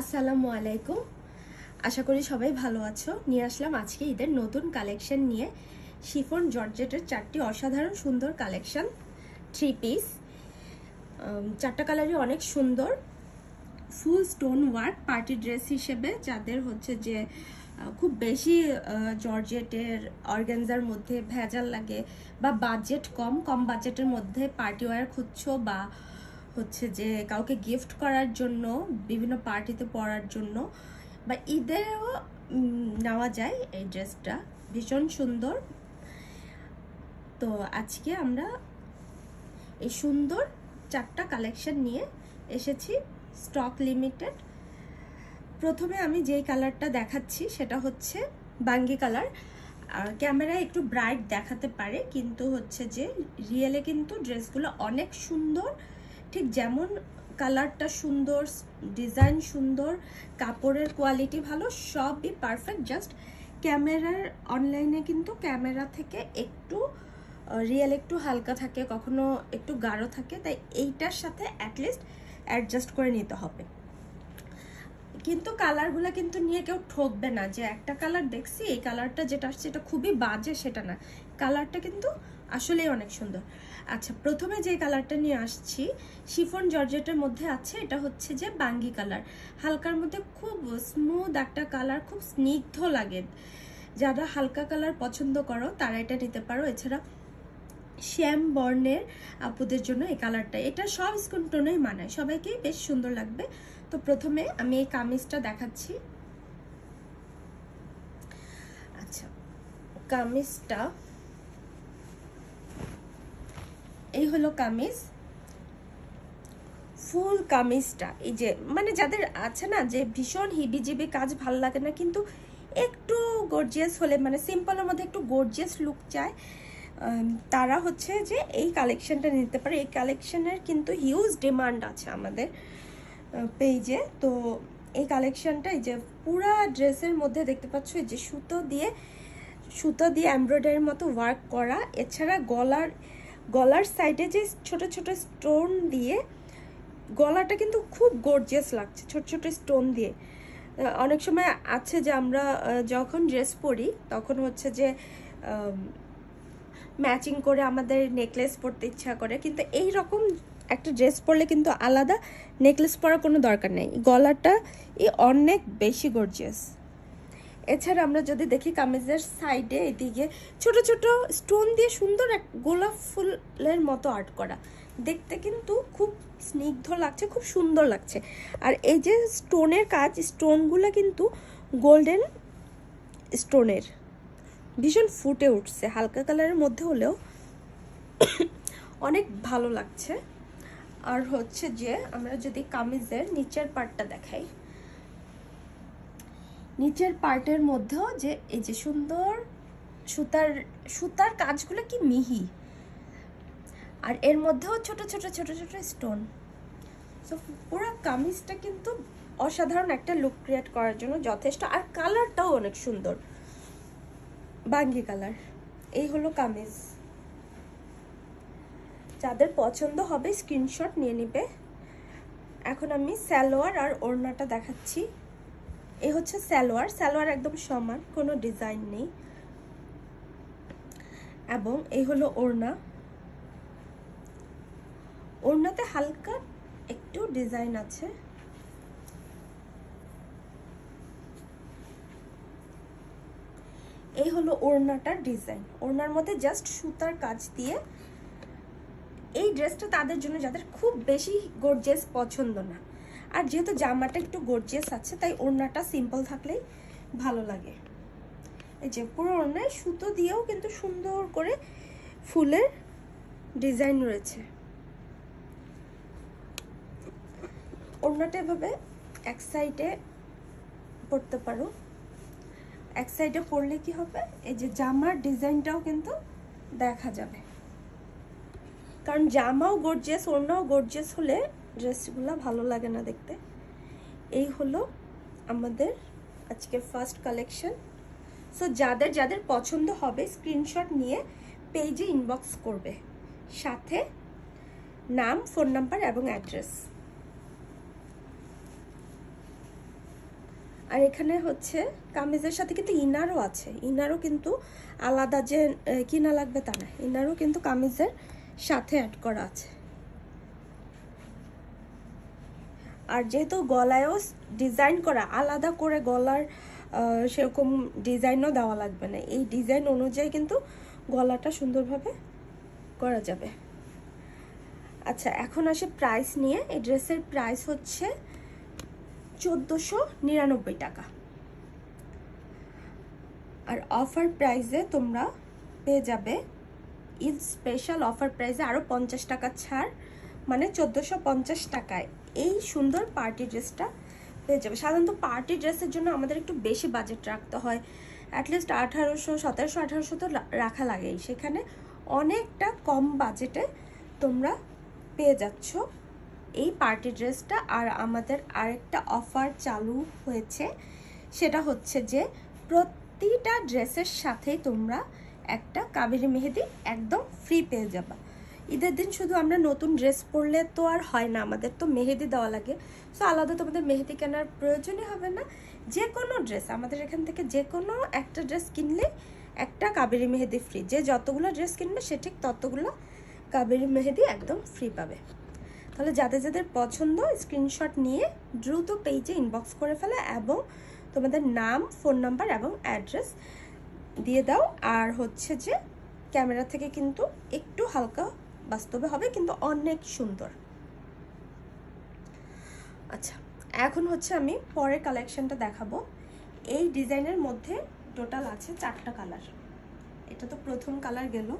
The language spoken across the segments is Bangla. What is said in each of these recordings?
আসসালামু আলাইকুম। আশা করি সবাই ভালো আছো। নিয়ে আসলাম আজকে ঈদের নতুন কালেকশন নিয়ে শিফন জর্জেটের চারটি অসাধারণ সুন্দর কালেকশন থ্রি পিস চারটা কালারই অনেক সুন্দর। Full stone work party dress হিসেবে যাদের হচ্ছে যে খুব বেশি জর্জেটের অর্গানজার মধ্যে ভেজাল লাগে বা বাজেট কম কম বাজেটের মধ্যে পার্টি ওয়্যার খুঁজছো বা হচ্ছে যে কাউকে গিফট করার জন্য, বিভিন্ন পার্টিতে পরার জন্য, বা ঈদেরও নেওয়া যায় এই ড্রেসটা। ভীষণ সুন্দর। তো আজকে আমরা এই সুন্দর চারটা কালেকশন নিয়ে এসেছি স্টক লিমিটেড প্রথমে আমি যেই কালারটা দেখাচ্ছি সেটা হচ্ছে বাঙ্গি কালার ক্যামেরায় একটু ব্রাইট দেখাতে পারে, কিন্তু হচ্ছে যে রিয়েলে কিন্তু ড্রেসগুলো অনেক সুন্দর। ঠিক যেমন কালারটা সুন্দর ডিজাইন সুন্দর, কাপড়ের কোয়ালিটি ভালো, সবই পারফেক্ট জাস্ট ক্যামেরার অনলাইনে কিন্তু ক্যামেরা থেকে একটু রিয়েল একটু হালকা থাকে, কখনো একটু গাঢ় থাকে, তাই এইটার সাথে অ্যাটলিস্ট অ্যাডজাস্ট করে নিতে হবে। কিন্তু কালারগুলো কিন্তু নিয়ে কেউ ঠকবে না, যে একটা কালার দেখছি, এই কালারটা যেটা আসছে, এটা খুবই বাজে, সেটা না। কালারটা কিন্তু আসলেই অনেক সুন্দর। আচ্ছা প্রথমে যে কালারটা নিয়ে আসছি, শিফন জর্জেটের মধ্যে আছে, এটা হচ্ছে যে বাঙ্গি কালার। হালকার মধ্যে খুব স্মুথ একটা কালার, খুব স্নিগ্ধ লাগে। যারা হালকা কালার পছন্দ করো, তারা এটা নিতে পারো। এছাড়া শ্যাম বর্ণের আপুদের জন্য এই কালারটা। এটা সব স্কিন টোনেই মানায়, সবাইকেই বেশ সুন্দর লাগবে। তো প্রথমে আমি এই কামিজটা দেখাচ্ছি। আচ্ছা কামিজটা এই হলো কামিজ। ফুল কামিজটা, এই যে মানে যাদের আছে না যে ভীষণ হিবিজিবি কাজ ভালো লাগে না, কিন্তু একটু গর্জিয়াস হলে মানে সিম্পলের মধ্যে একটু গর্জিয়াস লুক চায় তারা হচ্ছে যে এই কালেকশনটা নিতে পারে। এই কালেকশনের কিন্তু হিউজ ডিমান্ড আছে আমাদের পেজে তো এই কালেকশনটা এই যে পুরা ড্রেসের মধ্যে দেখতে পাচ্ছ, এই যে সুতো দিয়ে সুতো দিয়ে এমব্রয়ডারির মতো ওয়ার্ক করা। এছাড়া গলার গলার সাইডে যে ছোট ছোট স্টোন দিয়ে গলাটা কিন্তু খুব গর্জিয়াস লাগছে, ছোট ছোট স্টোন দিয়ে। অনেক সময় আছে যে আমরা যখন ড্রেস পরি, তখন হচ্ছে যে ম্যাচিং করে আমাদের নেকলেস পরতে ইচ্ছা করে, কিন্তু এই রকম একটা ড্রেস পরলে কিন্তু আলাদা নেকলেস পরার কোনো দরকার নেই। গলাটা অনেক বেশি গর্জিয়াস এছাড়া আমরা যদি দেখি কামিজের সাইডে এদিকে ছোট ছোট স্টোন দিয়ে সুন্দর এক গোলাপ ফুলের মতো আর্ট করা। দেখতে কিন্তু খুব স্নিগ্ধ লাগছে, খুব সুন্দর লাগছে। আর এই যে স্টোনের কাজ স্টোনগুলো কিন্তু গোল্ডেন স্টোনের ভীষণ ফুটে উঠছে, হালকা কালারের মধ্যে হলেও অনেক ভালো লাগছে। আর হচ্ছে যে আমরা যদি কামিজের নিচের পার্টটা দেখাই। নিচের পার্টের মধ্যেও যে এই যে সুন্দর সুতার সুতার কাজগুলো কি মিহি। আর এর মধ্যেও ছোট ছোট ছোট ছোট স্টোন সো পুরো কামিজটা কিন্তু অসাধারণ একটা লুক ক্রিয়েট করার জন্য যথেষ্ট। আর কালারটাও অনেক সুন্দর। বাঙ্গি কালার এই হলো কামিজ। যাদের পছন্দ হবে স্ক্রিনশট নিয়ে নিবে। এখন আমি স্যালোয়ার আর ওড়নাটা দেখাচ্ছি। এই হচ্ছে স্যালোয়ার স্যালোয়ার একদম সমান, কোনো ডিজাইন নেই। এবং এই হলো ওড়না। ওড়নাতে হালকা একটু ডিজাইন আছে। এই হলো ওড়নাটার ডিজাইন। ওড়নার মধ্যে জাস্ট সুতার কাজ দিয়ে এই ড্রেসটা তাদের জন্য যাদের খুব বেশি গর্জিয়াস পছন্দ না আর যেহেতু জামাটা একটু গর্জিয়াস আছে, তাই ওড়নাটা সিম্পল থাকলেই ভালো লাগে। এই যে পুরো ওড়নায় সুতো দিয়েও কিন্তু সুন্দর করে ফুলের ডিজাইন রয়েছে। ওড়নাটা এভাবে এক সাইডে পরতে পারো। এক সাইডে পরলে কি হবে? এই যে জামার ডিজাইনটাও কিন্তু দেখা যাবে। কারণ জামাও গর্জিয়াস ওড়নাও গর্জিয়াস হলে ড্রেসগুলো ভালো লাগে না দেখতে। এই হলো আমাদের আজকের ফার্স্ট কালেকশন সো যাদের যাদের পছন্দ হবে স্ক্রিনশট নিয়ে পেজে ইনবক্স করবে। সাথে নাম ফোন নাম্বার এবং অ্যাড্রেস আর এখানে হচ্ছে কামিজের সাথে কিন্তু ইনারও আছে। ইনারও কিন্তু আলাদা যে কিনা লাগবে তা না। ইনারও কিন্তু কামিজের সাথে অ্যাড করা আছে। আর যেহেতু গলায়ও ডিজাইন করা, আলাদা করে গলার সেরকম ডিজাইনও দেওয়া লাগবে না। এই ডিজাইন অনুযায়ী কিন্তু গলাটা সুন্দরভাবে করা যাবে। আচ্ছা এখন আসে প্রাইস নিয়ে। এই ড্রেসের প্রাইস হচ্ছে চোদ্দোশো নিরানব্বই টাকা। আর অফার প্রাইসে তোমরা পেয়ে যাবে, ঈদ স্পেশাল অফার প্রাইসে আরও পঞ্চাশ টাকা ছাড়। মানে চোদ্দোশো পঞ্চাশ টাকায়। এই সুন্দর পার্টি ড্রেসটা পেয়ে যাবে। সাধারণত পার্টি ড্রেসের জন্য আমাদের একটু বেশি বাজেট রাখতে হয়। অ্যাটলিস্ট আঠারোশো, সতেরোশো, আঠারোশো তো রাখা লাগেই। সেখানে অনেকটা কম বাজেটে তোমরা পেয়ে যাচ্ছ এই পার্টি ড্রেসটা আর আমাদের আরেকটা অফার চালু হয়েছে। সেটা হচ্ছে যে প্রতিটা ড্রেসের সাথেই তোমরা একটা কাবেরি মেহেদি একদম ফ্রি পেয়ে যাবা। ঈদের দিন শুধু আমরা নতুন ড্রেস পরলে তো আর হয় না, আমাদের তো মেহেদি দেওয়া লাগে। সো আলাদা তোমাদের মেহেদি কেনার প্রয়োজনই হবে না। যে কোনো ড্রেস, আমাদের এখান থেকে যে কোনো একটা ড্রেস কিনলে একটা কাবেরি মেহেদি ফ্রি যে যতগুলো ড্রেস কিনবে সে ঠিক ততগুলো কাবেরি মেহেদি একদম ফ্রি পাবে। তাহলে যাদের যাদের পছন্দ স্ক্রিনশট নিয়ে দ্রুত পেজে ইনবক্স করে ফেলে এবং তোমাদের নাম ফোন নাম্বার এবং অ্যাড্রেস দিয়ে দাও। আর হচ্ছে যে ক্যামেরা থেকে কিন্তু একটু হালকা বাস্তবে হবে, কিন্তু অনেক সুন্দর। আচ্ছা এখন হচ্ছে আমি পরের কালেকশনটা দেখাবো। এই ডিজাইনের মধ্যে টোটাল আছে চারটা কালার এটা তো প্রথম কালার গেল।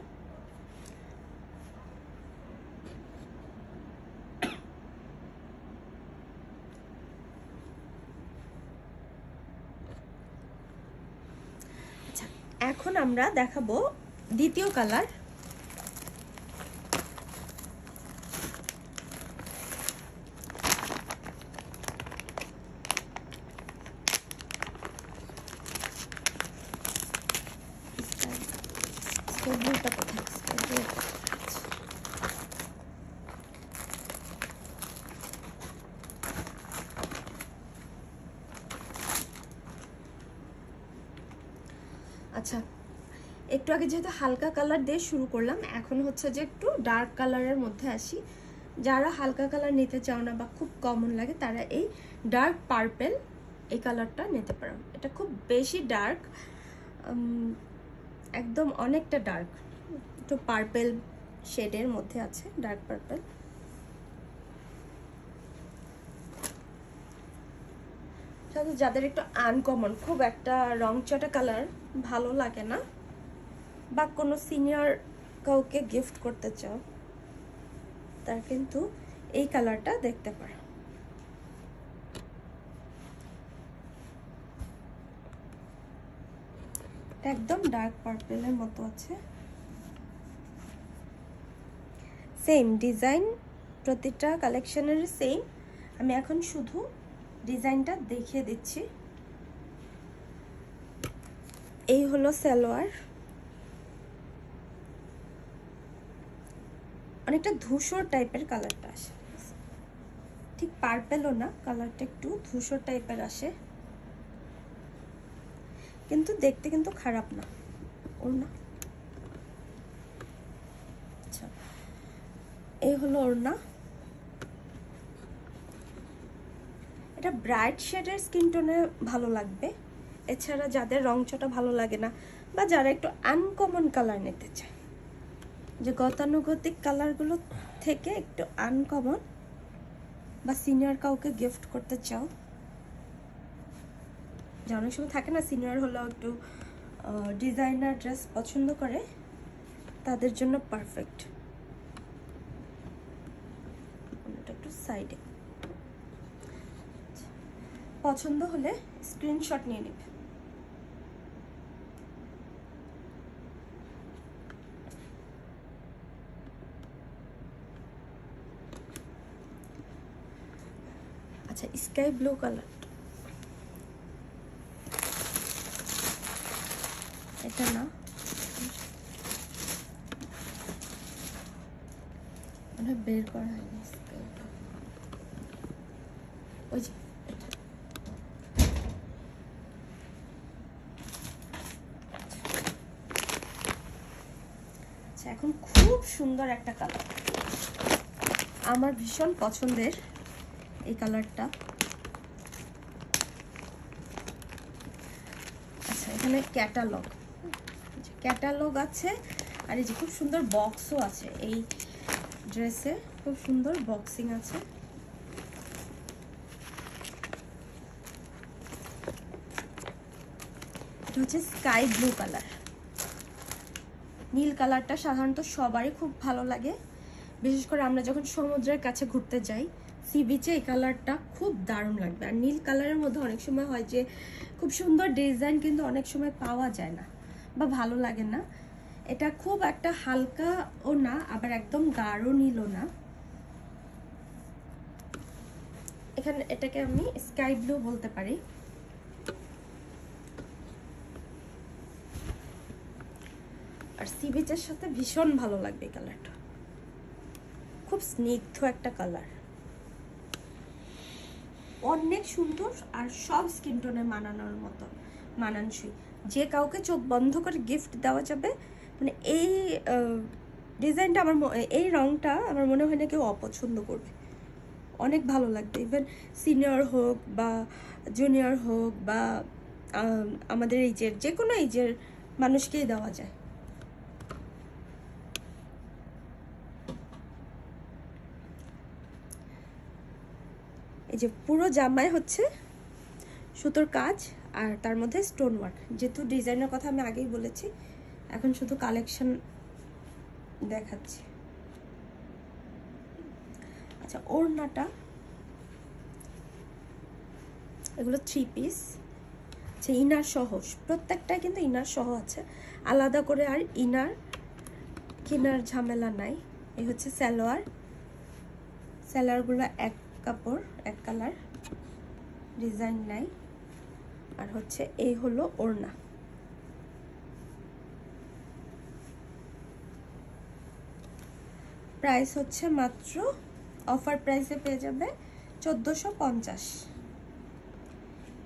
আচ্ছা এখন আমরা দেখাবো দ্বিতীয় কালার স্কাই ব্লুটা কোথায় স্কাই ব্লু আচ্ছা একটু আগে যেহেতু হালকা কালার দিয়ে শুরু করলাম, এখন হচ্ছে যে একটু ডার্ক কালারের মধ্যে আসি। যারা হালকা কালার নিতে চাও না বা খুব কমন লাগে, তারা এই ডার্ক পার্পেল এই কালারটা নিতে পারো। এটা খুব বেশি ডার্ক একদম অনেকটা ডার্ক একটু পার্পেল শেডের মধ্যে আছে ডার্ক পার্পেল যাদের একটু আনকমন খুব একটা রং চটা কালার ভালো লাগে না? বা কোনো সিনিয়র কাউকে গিফট করতে চাও, তার কিন্তু এই কালারটা দেখতে পারো। একদম ডার্ক পার্পেলের মতো আছে। সেম ডিজাইন প্রতিটা কালেকশনের সেম আমি এখন শুধু ডিজাইনটা দেখিয়ে দিচ্ছি। এই হলো সালোয়ার। অনেকটা ধূসর টাইপের কালারটা আসে। ঠিক পার্পেলও না, কালারটা একটু ধূসর টাইপের আসে। কিন্তু দেখতে কিন্তু খারাপ না। ওর না আচ্ছা এই হলো ওড়না। এটা ব্রাইট শেডের স্কিন টোনে ভালো লাগবে। এছাড়া যাদের রংচটা ভালো লাগে না বা যারা একটু আনকমন কালার নিতে চায়। যে গতানুগতিক কালারগুলো থেকে একটু আনকমন বা সিনিয়র কাউকে গিফট করতে চাও। যে অনেক সময় থাকে না সিনিয়র হলেও একটু ডিজাইনার ড্রেস পছন্দ করে, তাদের জন্য পারফেক্ট একটু সাইডে পছন্দ হলে স্ক্রিনশট নিয়ে নেবে। স্কাই ব্লু কালার এটা না? বের করা হয়নি আচ্ছা, এখন খুব সুন্দর একটা কালার আমার ভীষণ পছন্দের এই কালারটা এখানে ক্যাটালগ ক্যাটালগ আছে, আর এই যে খুব সুন্দর বক্সও আছে। এই ড্রেসে খুব সুন্দর বক্সিং আছে। এটা হচ্ছে স্কাই ব্লু কালার নীল কালারটা সাধারণত সবারই খুব ভালো লাগে। বিশেষ করে আমরা যখন সমুদ্রের কাছে ঘুরতে যাই সি বিচে এই কালারটা খুব দারুণ লাগবে। আর নীল কালারের মধ্যে অনেক সময় হয় যে, খুব সুন্দর ডিজাইন কিন্তু অনেক সময় পাওয়া যায় না বা ভালো লাগে না। এটা খুব একটা হালকা ও না, আবার একদম গাঢ় নীলও না। এখানে এটাকে আমি স্কাই ব্লু বলতে পারি। আর সি বিচের সাথে ভীষণ ভালো লাগবে এই কালারটা। খুব স্নিগ্ধ একটা কালার। অনেক সুন্দর আর সব স্কিন টোনে মানানোর মতো, মানানসই। যে কাউকে চোখ বন্ধ করে গিফট দেওয়া যাবে মানে এই ডিজাইনটা আমার এই রংটা আমার মনে হয় না কেউ অপছন্দ করবে। অনেক ভালো লাগবে। ইভেন সিনিয়র হোক বা জুনিয়র হোক বা আমাদের এইজের যে কোনো এইজের মানুষকেই দেওয়া যায়। যে পুরো জামায় হচ্ছে সুতোর কাজ আর তার মধ্যে স্টোন ওয়ার্ক যেহেতু ডিজাইনের কথা আমি আগেই বলেছি, এখন শুধু কালেকশন দেখাচ্ছি। আচ্ছা ওড়নাটা, এগুলো থ্রি পিস আচ্ছা ইনার সহ, প্রত্যেকটাই কিন্তু ইনার সহ আছে। আলাদা করে আর ইনার কেনার ঝামেলা নাই, এই হচ্ছে সালোয়ার। সালোয়ারগুলো এক কাপড়, এক কালার ডিজাইন নাই। আর হচ্ছে এই হলো ওড়না। প্রাইস হচ্ছে মাত্র অফার প্রাইসে পেয়ে যাবে চোদ্দোশো পঞ্চাশ।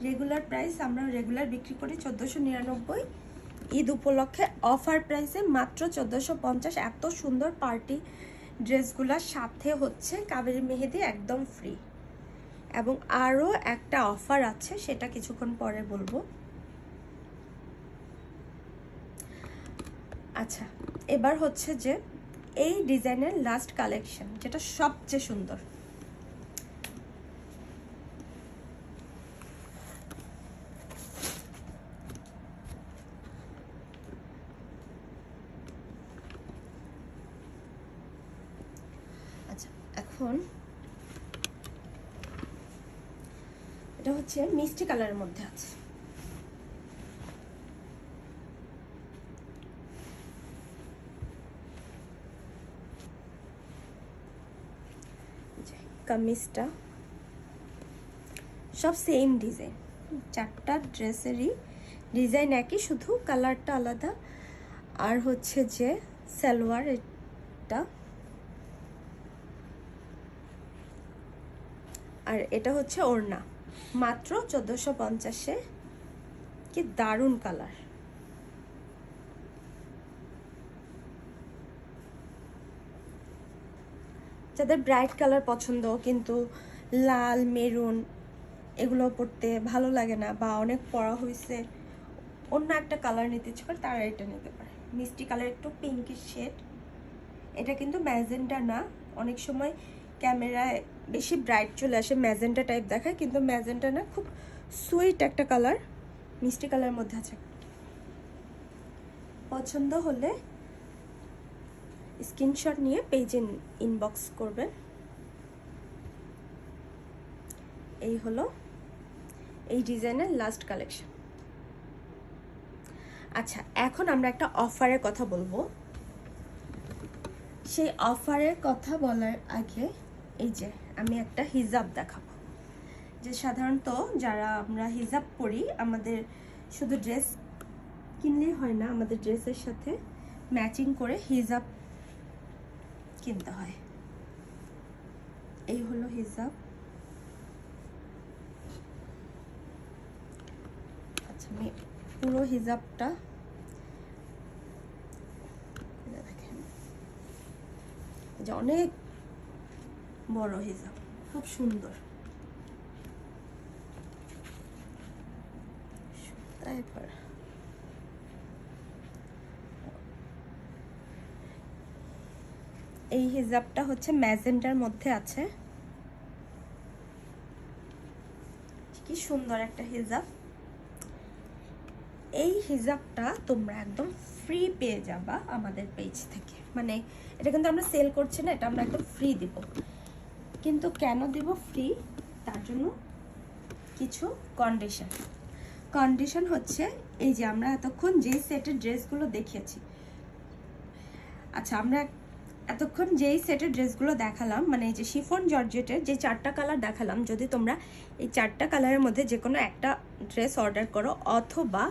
রেগুলার প্রাইস আমরা রেগুলার বিক্রি করি চোদ্দোশো নিরানব্বই। ঈদ উপলক্ষে অফার প্রাইসে মাত্র চোদ্দোশো পঞ্চাশ। এত সুন্দর পার্টি ড্রেসগুলোর সাথে হচ্ছে কাবেরি মেহেদি একদম ফ্রি এবং আরও একটা অফার আছে, সেটা কিছুক্ষণ পরে বলব। আচ্ছা এবার হচ্ছে যে এই ডিজাইনের লাস্ট কালেকশন যেটা সবচেয়ে সুন্দর আচ্ছা এখন এটা হচ্ছে মিষ্টি কালারের মধ্যে আছে। কামিজটা সব সেম ডিজাইন চারটা ড্রেসেরই ডিজাইন একই, শুধু কালারটা আলাদা। আর হচ্ছে যে সালোয়ার এটা আর এটা হচ্ছে ওড়না। মাত্র চোদ্দোশো পঞ্চাশে। কি দারুণ কালার। যাদের ব্রাইট কালার পছন্দ, কিন্তু লাল, মেরুন এগুলো পরতে ভালো লাগে না বা অনেক পরা হয়েছে অন্য একটা কালার নিতে ইচ্ছে করে তারা এটা নিতে পারে। মিষ্টি কালার একটু পিঙ্কিশ শেড এটা কিন্তু ম্যাজেন্টা না। অনেক সময় ক্যামেরায় বেশি ব্রাইট চলে আসে ম্যাজেন্টা টাইপ দেখায়, কিন্তু ম্যাজেন্টা না, খুব সুইট একটা কালার মিষ্টি কালারের মধ্যে আছে। পছন্দ হলে স্ক্রিনশট নিয়ে পেজে ইনবক্স করবেন। এই হলো এই ডিজাইনের লাস্ট কালেকশন আচ্ছা এখন আমরা একটা অফারের কথা বলব। সেই অফারের কথা বলার আগে এই যে আমি একটা হিজাব দেখাবো। যে সাধারণত যারা আমরা হিজাব পরি, আমাদের শুধু ড্রেস কিনলেই হয় না, আমাদের ড্রেসের সাথে ম্যাচিং করে হিজাব কিনতে হয়। এই হলো হিজাব। আচ্ছা আমি পুরো হিজাবটা যে অনেক বড় হিজাব খুব সুন্দর। এই হিজাবটা হচ্ছে ম্যাজেন্টার মধ্যে আছে। কি সুন্দর একটা হিজাব। এই হিজাবটা তোমরা একদম ফ্রি পেয়ে যাবা আমাদের পেজ থেকে। মানে এটা কিন্তু আমরা সেল করছি না, এটা আমরা একদম ফ্রি দিব। কিন্তু কেন দিব ফ্রি তার জন্য কিছু কন্ডিশন কন্ডিশন হচ্ছে এই যে আমরা এতক্ষণ যে সেটের ড্রেসগুলো দেখিয়েছি। আচ্ছা আমরা এতক্ষণ যেই সেটের ড্রেসগুলো দেখালাম মানে এই যে শিফন জর্জেটের যে চারটা কালার দেখালাম, যদি তোমরা এই চারটা কালারের মধ্যে যে কোনো একটা ড্রেস অর্ডার করো, অথবা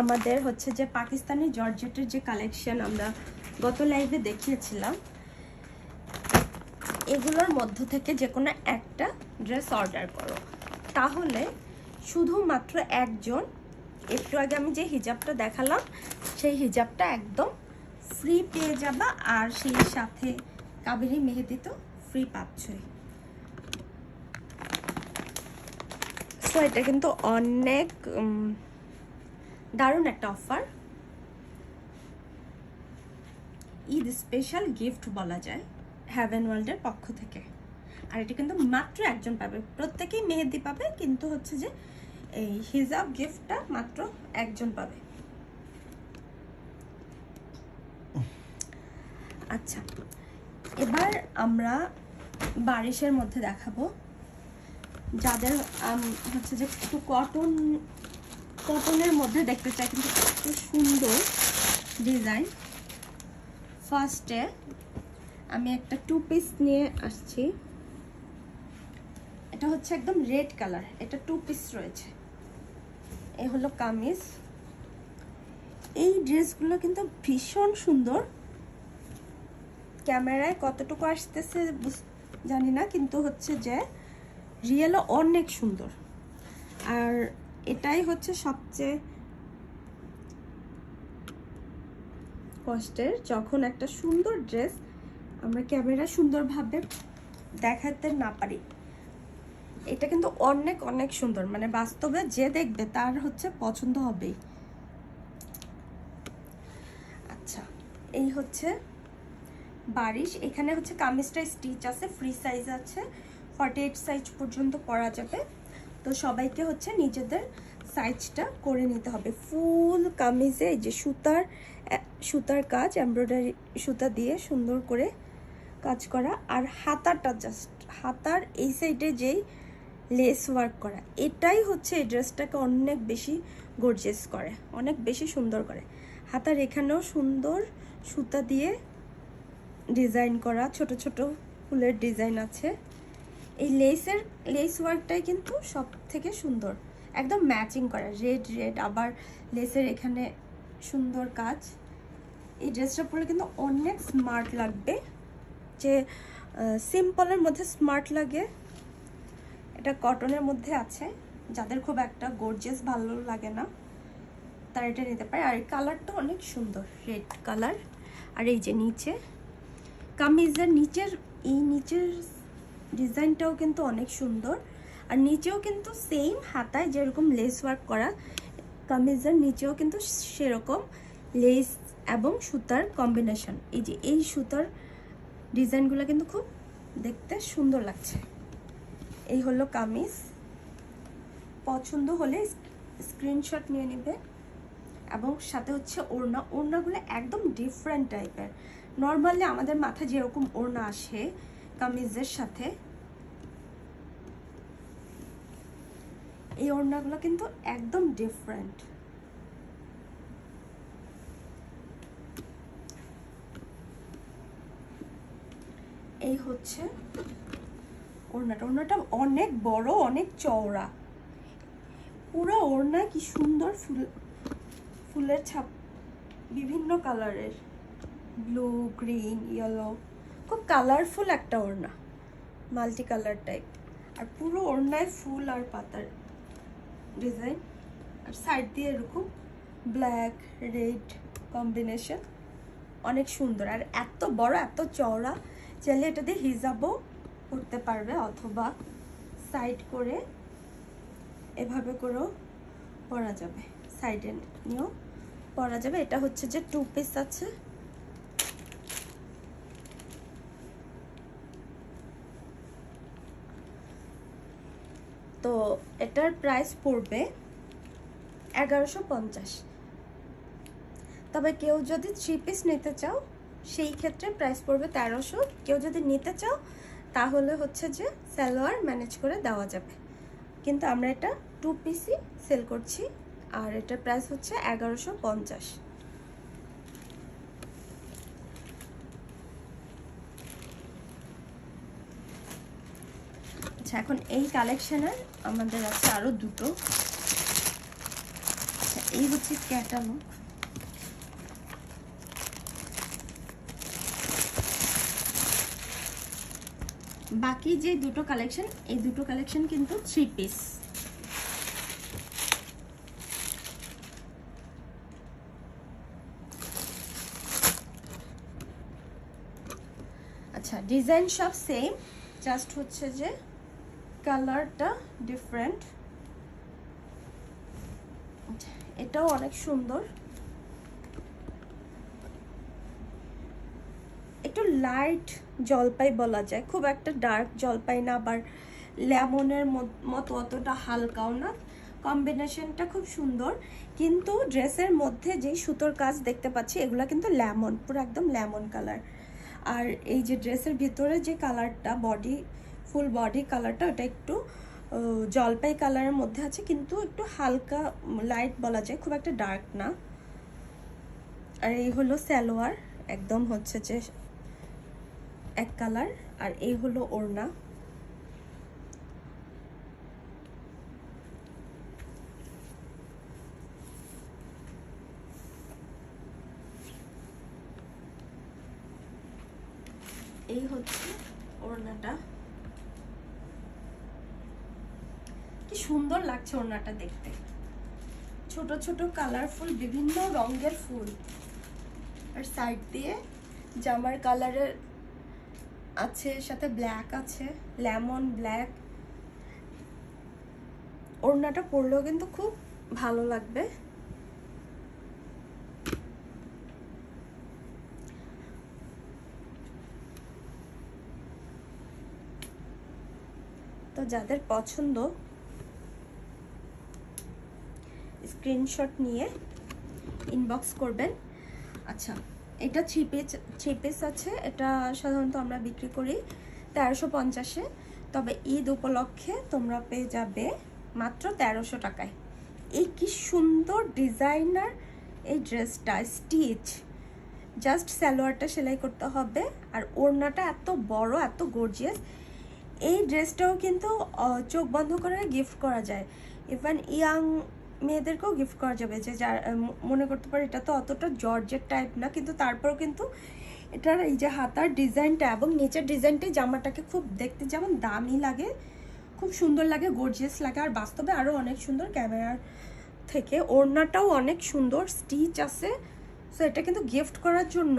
আমাদের হচ্ছে যে পাকিস্তানি জর্জেটের যে কালেকশন আমরা গত লাইভে দেখিয়েছিলাম এগুলোর মধ্য থেকে যে কোনো একটা ড্রেস অর্ডার করো। তাহলে শুধুমাত্র একজন, একটু আগে আমি যে হিজাবটা দেখালাম, সেই হিজাবটা একদম ফ্রি পেয়ে যাবা আর সেই সাথে কাবেরি মেহেদি তো ফ্রি পাচ্ছই। সো এটা কিন্তু অনেক দারুণ একটা অফার ঈদ স্পেশাল গিফট বলা যায়। হ্যাভেন ওয়ার্ল্ডের পক্ষ থেকে। আর এটা কিন্তু মাত্র একজন পাবে। প্রত্যেকেই মেহেদি পাবে, কিন্তু হচ্ছে যে এই হিজাব গিফটটা মাত্র একজন পাবে। আচ্ছা এবার আমরা বারিশের মধ্যে দেখাবো। যাদের হচ্ছে যে একটু কটন কটনের মধ্যে দেখতে চাই, কিন্তু একটু সুন্দর ডিজাইন ফার্স্টে আমি একটা টু পিস নিয়ে আসছি। এটা হচ্ছে একদম রেড কালার এটা টু পিস রয়েছে। এ হলো কামিজ। এই ড্রেসগুলো কিন্তু ভীষণ সুন্দর। ক্যামেরায় কতটুকু আসতেছে জানি না, কিন্তু হচ্ছে যে রিয়েলও অনেক সুন্দর। আর এটাই হচ্ছে সবচেয়ে কষ্টের, যখন একটা সুন্দর ড্রেস আমরা ক্যামেরা সুন্দরভাবে দেখাতে না পারি। এটা কিন্তু অনেক অনেক সুন্দর। মানে বাস্তবে যে দেখবে তার হচ্ছে পছন্দ হবেই। আচ্ছা এই হচ্ছে বারিশ। এখানে হচ্ছে কামিজটা স্টিচ আছে ফ্রি সাইজ আছে। ফর্টি এইট সাইজ পর্যন্ত পরা যাবে। তো সবাইকে হচ্ছে নিজেদের সাইজটা করে নিতে হবে। ফুল কামিজে যে সুতার সুতার কাজ এমব্রয়ডারি সুতা দিয়ে সুন্দর করে কাজ করা আর হাতাটা জাস্ট হাতার এই সাইডে যেই লেস ওয়ার্ক করা, এটাই হচ্ছে এই ড্রেসটাকে অনেক বেশি গর্জেস করে, অনেক বেশি সুন্দর করে। হাতার এখানেও সুন্দর সুতা দিয়ে ডিজাইন করা, ছোট ছোট ফুলের ডিজাইন আছে। এই লেসের লেস ওয়ার্কটাই কিন্তু সব থেকে সুন্দর, একদম ম্যাচিং করা রেড রেড আবার লেসের এখানে সুন্দর কাজ। এই ড্রেসটা পরে কিন্তু অনেক স্মার্ট লাগবে। যে সিম্পলের মধ্যে স্মার্ট লাগে, এটা কটনের মধ্যে আছে, যাদের খুব একটা গর্জিয়াস ভালো লাগে না, তারা এটা নিতে পারে। আর কালারটা অনেক সুন্দর রেড কালার আর এই যে নিচে, কামিজের নিচের, এই নিচের ডিজাইনটাও কিন্তু অনেক সুন্দর। আর নিচেও কিন্তু সেম হাতায় যেরকম লেস ওয়ার্ক করা, কামিজের নিচেও কিন্তু সেরকম লেস এবং সুতার কম্বিনেশন এই যে এই সুতার ডিজাইনগুলো কিন্তু খুব দেখতে সুন্দর লাগছে। এই হলো কামিজ। পছন্দ হলে স্ক্রিনশট নিয়ে নেবে। এবং সাথে হচ্ছে ওড়না। ওড়নাগুলো একদম ডিফারেন্ট টাইপের নর্মালি আমাদের মাথায় যেরকম ওড়না আসে কামিজের সাথে, এই ওড়নাগুলো কিন্তু একদম ডিফারেন্ট এই হচ্ছে ওড়নাটা। ওড়নাটা অনেক বড়, অনেক চওড়া। পুরো ওড়না কি সুন্দর ফুল, ফুলের ছাপ, বিভিন্ন কালারের। Blue, green, yellow. খুব কালারফুল একটা ওড়না। Multi colour type. আর পুরো ওড়নায় ফুল আর পাতার ডিজাইন। আর সাইড দিয়ে এরকম ব্ল্যাক, রেড কম্বিনেশন। অনেক সুন্দর। আর এত বড়, এত চওড়া চাইলে এটা দিয়ে হিজাবও করতে পারবে অথবা সাইড করে এভাবে করেও পরা যাবে। সাইডে নিয়েও পরা যাবে। এটা হচ্ছে যে টু পিস আছে। তো এটার প্রাইস পড়বে এগারোশো তবে কেউ যদি থ্রি পিস নিতে চাও সেই ক্ষেত্রে প্রাইস পড়বে তেরোশো। কেউ যদি নিতে চাও, তাহলে হচ্ছে যে সালোয়ার ম্যানেজ করে দেওয়া যাবে। কিন্তু আমরা এটা টু পিসি সেল করছি, আর এটার প্রাইস হচ্ছে এগারোশো পঞ্চাশ। আচ্ছা এখন এই কালেকশনের আমাদের আছে আরও দুটো। আচ্ছা এই হচ্ছে ক্যাটালগ বাকি যে দুটো কালেকশন এই দুটো কালেকশন কিন্তু থ্রি পিস আচ্ছা ডিজাইন সব সেম জাস্ট হচ্ছে যে কালারটা ডিফারেন্ট এটাও অনেক সুন্দর একটু লাইট জলপাই বলা যায়। খুব একটা ডার্ক জলপাই না, আবার লেমনের মতো অতটা হালকাও না। কম্বিনেশনটা খুব সুন্দর। কিন্তু ড্রেসের মধ্যে যেই সুতোর কাজ দেখতে পাচ্ছি, এগুলো কিন্তু লেমন, পুরো একদম লেমন কালার আর এই যে ড্রেসের ভিতরে যে কালারটা বডি ফুল বডি কালারটা ওটা একটু জলপাই কালারের মধ্যে আছে, কিন্তু একটু হালকা লাইট বলা যায়, খুব একটা ডার্ক না। আর এই হলো স্যালোয়ার একদম হচ্ছে যে এক কালার, আর এই হলো ওড়না। এই হচ্ছে ওড়নাটা। কি সুন্দর লাগছে ওড়নাটা দেখতে। ছোট ছোট কালারফুল বিভিন্ন রঙের ফুল। আর সাইড দিয়ে জামার কালারের আছে সাথে ব্ল্যাক আছে লেমন ব্ল্যাক ওড়নাটা পরলেও কিন্তু খুব ভালো লাগবে। তো যাদের পছন্দ স্ক্রিনশট নিয়ে ইনবক্স করবেন। আচ্ছা এটা থ্রি পিস থ্রি পিস আছে। এটা সাধারণত আমরা বিক্রি করি তেরোশো পঞ্চাশে। তবে ঈদ উপলক্ষে তোমরা পেয়ে যাবে মাত্র তেরোশো টাকায়। এই কি সুন্দর ডিজাইনার এই ড্রেসটা, স্টিচ। জাস্ট সালোয়ারটা সেলাই করতে হবে আর ওড়নাটা এত বড়, এত গর্জিয়াস এই ড্রেসটাও কিন্তু চোখ বন্ধ করে গিফট করা যায়। ইভেন ইয়াং মেয়েদেরকেও গিফট করা যাবে যে যার মনে করতে পারে এটা তো অতটা জর্জের টাইপ না, কিন্তু তারপরেও কিন্তু এটার এই যে হাতার ডিজাইনটা এবং নিচের ডিজাইনটাই জামাটাকে খুব দেখতে যেমন দামি লাগে, খুব সুন্দর লাগে গর্জিয়াস লাগে। আর বাস্তবে আরও অনেক সুন্দর ক্যামেরার থেকে ওড়নাটাও অনেক সুন্দর স্টিচ আছে। সো এটা কিন্তু গিফট করার জন্য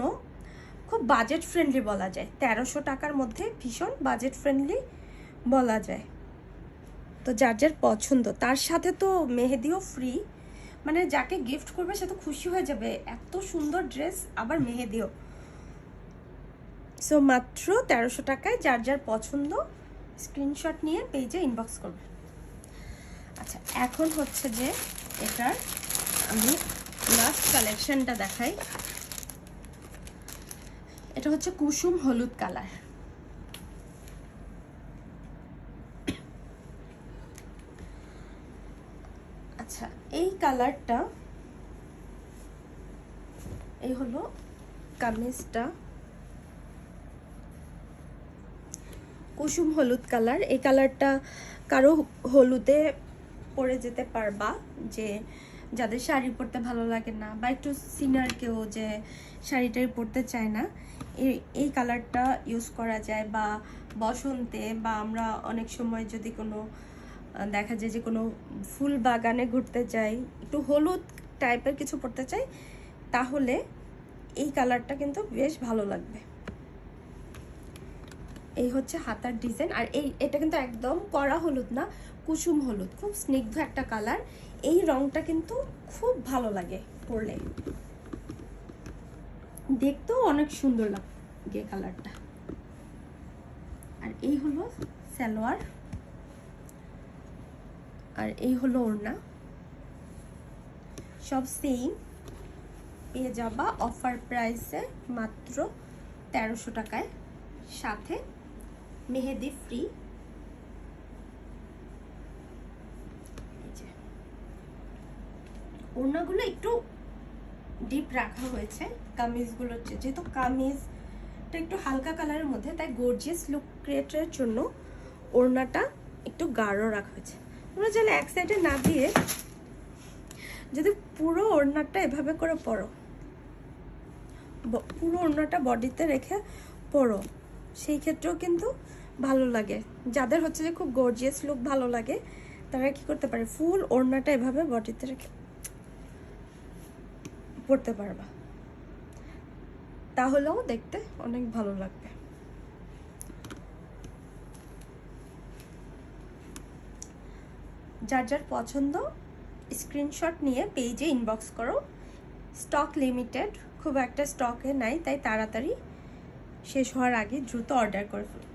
খুব বাজেট ফ্রেন্ডলি বলা যায়। তেরোশো টাকার মধ্যে ভীষণ বাজেট ফ্রেন্ডলি বলা যায়। তো যার যার পছন্দ, তার সাথে তো মেহেদিও ফ্রি মানে যাকে গিফট করবে সে তো খুশি হয়ে যাবে। এত সুন্দর ড্রেস আবার মেহেদিও। সো মাত্র তেরোশো টাকায় যার যার পছন্দ স্ক্রিনশট নিয়ে পেজে ইনবক্স করবে। আচ্ছা এখন হচ্ছে যে এটার আমি লাস্ট কালেকশনটা দেখাই। এটা হচ্ছে কুসুম হলুদ কালার আচ্ছা এই কালারটা, এই হলো কামিজটা। কুসুম হলুদ কালার। এই কালারটা কারও হলুদে পরে যেতে পারবা, যে যাদের শাড়ি পরতে ভালো লাগে না, বা একটু সিনার কেউ যে শাড়িটাই পরতে চায় না, এই এই কালারটা ইউজ করা যায়। বা বসন্তে, বা আমরা অনেক সময় যদি কোনো দেখা যায় যে কোনো ফুল বাগানে ঘুরতে যাই, একটু হলুদ টাইপের কিছু পরতে চাই, তাহলে এই কালারটা কিন্তু বেশ ভালো লাগবে। এই হচ্ছে হাতার ডিজাইন আর এই, এটা কিন্তু একদম কড়া হলুদ না, কুসুম হলুদ, খুব স্নিগ্ধ একটা কালার এই রংটা কিন্তু খুব ভালো লাগে পরলে দেখতেও অনেক সুন্দর লাগে কালারটা আর এই হলো সালোয়ার। আর এই হলো ওড়না। সব সেম পেয়ে যাবা অফার প্রাইসে মাত্র তেরোশো টাকায়। সাথে মেহেদি ফ্রি ওড়নাগুলো একটু ডিপ রাখা হয়েছে কামিজগুলোর চেয়ে। যেহেতু কামিজটা একটু হালকা কালারের মধ্যে, তাই গর্জিয়াস লুক ক্রিয়েটের জন্য ওড়নাটা একটু গাঢ় রাখা হয়েছে। তোমরা চাইলে এক সাইডে না দিয়ে যদি পুরো ওড়নাটা এভাবে করে পরো পুরো ওড়নাটা বডিতে রেখে পরো, সেই ক্ষেত্রেও কিন্তু ভালো লাগে। যাদের হচ্ছে যে খুব গর্জিয়াস লুক ভালো লাগে, তারা কি করতে পারে? ফুল ওড়নাটা এভাবে বডিতে রেখে পরতে পারবা। তাহলেও দেখতে অনেক ভালো লাগবে। যার যার পছন্দ স্ক্রিনশট নিয়ে পেজে ইনবক্স করো। স্টক লিমিটেড খুব একটা স্টকে নাই, তাই তাড়াতাড়ি শেষ হওয়ার আগে দ্রুত অর্ডার করে ফেলো।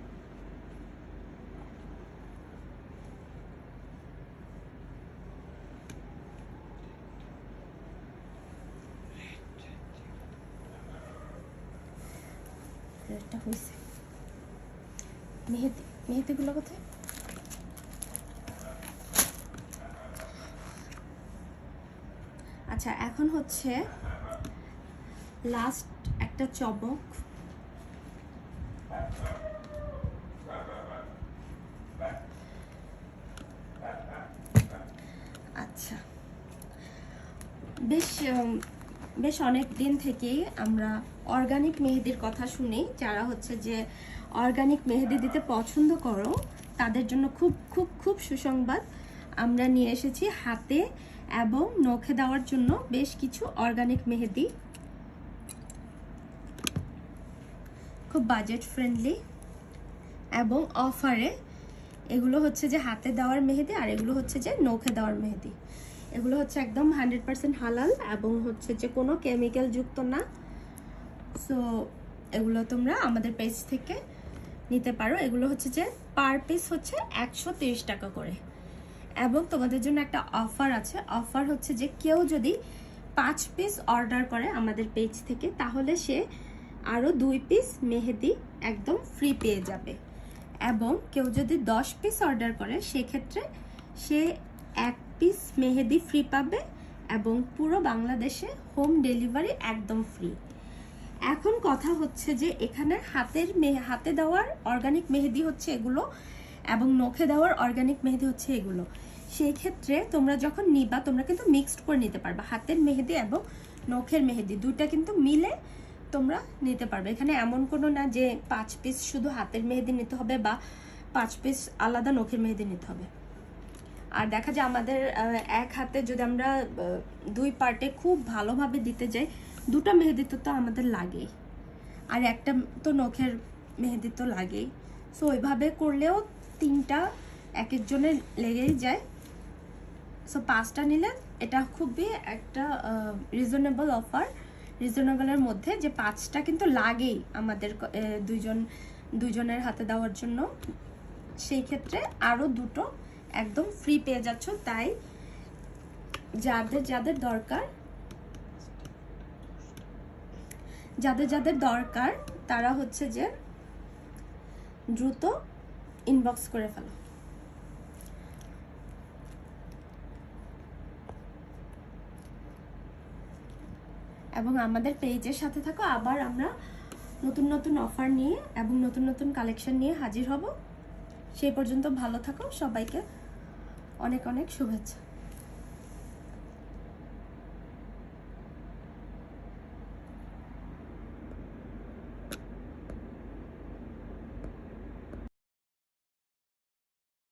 মেহেদি, মেহেদিগুলো কোথায়? আচ্ছা এখন হচ্ছে লাস্ট একটা চমক। আচ্ছা বেশ বেশ অনেক দিন থেকেই আমরা অর্গানিক মেহেদির কথা শুনি। যারা হচ্ছে যে অর্গানিক মেহেদি দিতে পছন্দ করো, তাদের জন্য খুব খুব খুব সুসংবাদ। আমরা নিয়ে এসেছি হাতে এবং নখে দেওয়ার জন্য বেশ কিছু অর্গানিক মেহেদি। খুব বাজেট ফ্রেন্ডলি এবং অফারে এগুলো হচ্ছে যে হাতে দেওয়ার মেহেদি আর এগুলো হচ্ছে যে নখে দেওয়ার মেহেদি। এগুলো হচ্ছে একদম হান্ড্রেড পার্সেন্ট হালাল এবং হচ্ছে যে কোনো কেমিক্যাল যুক্ত না। সো এগুলো তোমরা আমাদের পেজ থেকে নিতে পারো। এগুলো হচ্ছে যে পার পিস হচ্ছে একশো টাকা করে। এবং তোমাদের জন্য একটা অফার আছে। অফার হচ্ছে যে কেউ যদি পাঁচ পিস অর্ডার করে আমাদের পেজ থেকে, তাহলে সে আরও দুই পিস মেহেদি একদম ফ্রি পেয়ে যাবে। এবং কেউ যদি দশ পিস অর্ডার করে, সেক্ষেত্রে সে এক পিস মেহেদি ফ্রি পাবে এবং পুরো বাংলাদেশে হোম ডেলিভারি একদম ফ্রি এখন কথা হচ্ছে যে এখানে হাতের মেহে- হাতে দেওয়ার অর্গানিক মেহেদি হচ্ছে এগুলো এবং নখে দেওয়ার অর্গানিক মেহেদি হচ্ছে এগুলো। সেই ক্ষেত্রে তোমরা যখন নিবা, তোমরা কিন্তু মিক্সড করে নিতে পারবে। হাতের মেহেদি এবং নখের মেহেদি দুইটা কিন্তু মিলে তোমরা নিতে পারবে। এখানে এমন কোনো না যে পাঁচ পিস শুধু হাতের মেহেদি নিতে হবে বা পাঁচ পিস আলাদা নখের মেহেদি নিতে হবে। আর দেখা যায় আমাদের এক হাতে যদি আমরা দুই পার্টে খুব ভালোভাবে দিতে যাই, দুটো মেহেদি তো তো আমাদের লাগেই। আর একটা তো নখের মেহেদি তো লাগেই। সো ওইভাবে করলেও তিনটা এক একজনের লেগেই যায়। সো পাঁচটা নিলে এটা খুবই একটা রিজনেবল অফার রিজনেবলের মধ্যে যে পাঁচটা কিন্তু লাগেই আমাদের দুইজন, দুইজনের হাতে দেওয়ার জন্য। সেই ক্ষেত্রে আরও দুটো একদম ফ্রি পেয়ে যাচ্ছ। তাই যাদের যাদের দরকার, যাদের যাদের দরকার, তারা হচ্ছে যে দ্রুত ইনবক্স করে ফেলো। এবং আমাদের পেজের সাথে থাকো, আবার আমরা নতুন নতুন অফার নিয়ে এবং নতুন নতুন কালেকশন নিয়ে হাজির হব। সেই পর্যন্ত ভালো থাকো, সবাইকে অনেক অনেক শুভেচ্ছা।